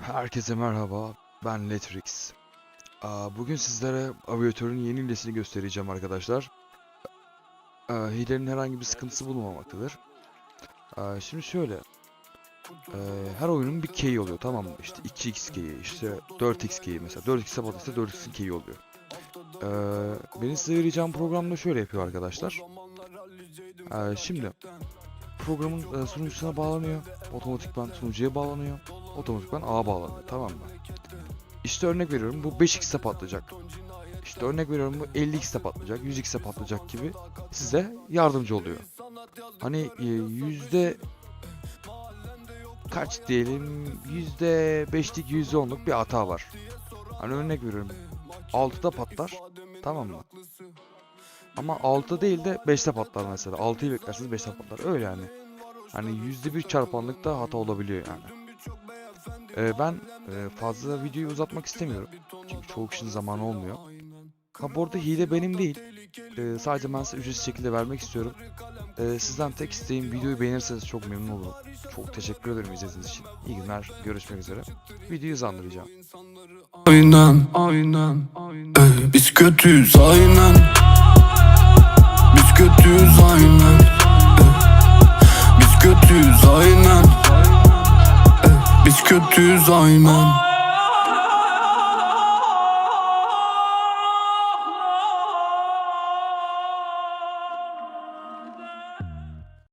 Herkese merhaba, ben Letrix. Bugün sizlere aviatörün yeni hilesini göstereceğim arkadaşlar. Hilenin herhangi bir sıkıntısı bulunmamaktadır. Şimdi şöyle, her oyunun bir key oluyor tamam mı? İşte 2x key'i, işte 4x key'i mesela 4x'e batırsa 4x'in key'i oluyor. Benim size vereceğim programda şöyle yapıyor arkadaşlar. Şimdi programın sunucusuna bağlanıyor, otomatikman sunucuya bağlanıyor otomatikman ağa bağlanıyor tamam mı? İşte örnek veriyorum bu 5x'e patlayacak. İşte örnek veriyorum bu 50x'e patlayacak, 100x'e patlayacak gibi size yardımcı oluyor. Hani e, yüzde kaç diyelim yüzde beşlik yüzde onluk bir hata var. Hani örnek veriyorum 6'da patlar tamam mı? Ama 6 değil de 5'te patlar mesela. 6'yı beklersiniz 5'te patlar. Öyle yani. Hani yüzde bir çarpanlıkta hata olabiliyor yani. Ee, ben e, fazla videoyu uzatmak istemiyorum. Çünkü çoğu kişinin zamanı olmuyor. Ha bu arada hile benim değil. Ee, sadece ben size ücretsiz şekilde vermek istiyorum. Ee, sizden tek isteğim videoyu beğenirseniz çok memnun olurum. Çok teşekkür ederim izlediğiniz için. İyi günler. Görüşmek üzere. Videoyu hızlandıracağım. Aynen, aynen, aynen. Ey, biz kötüyüz aynen. Biz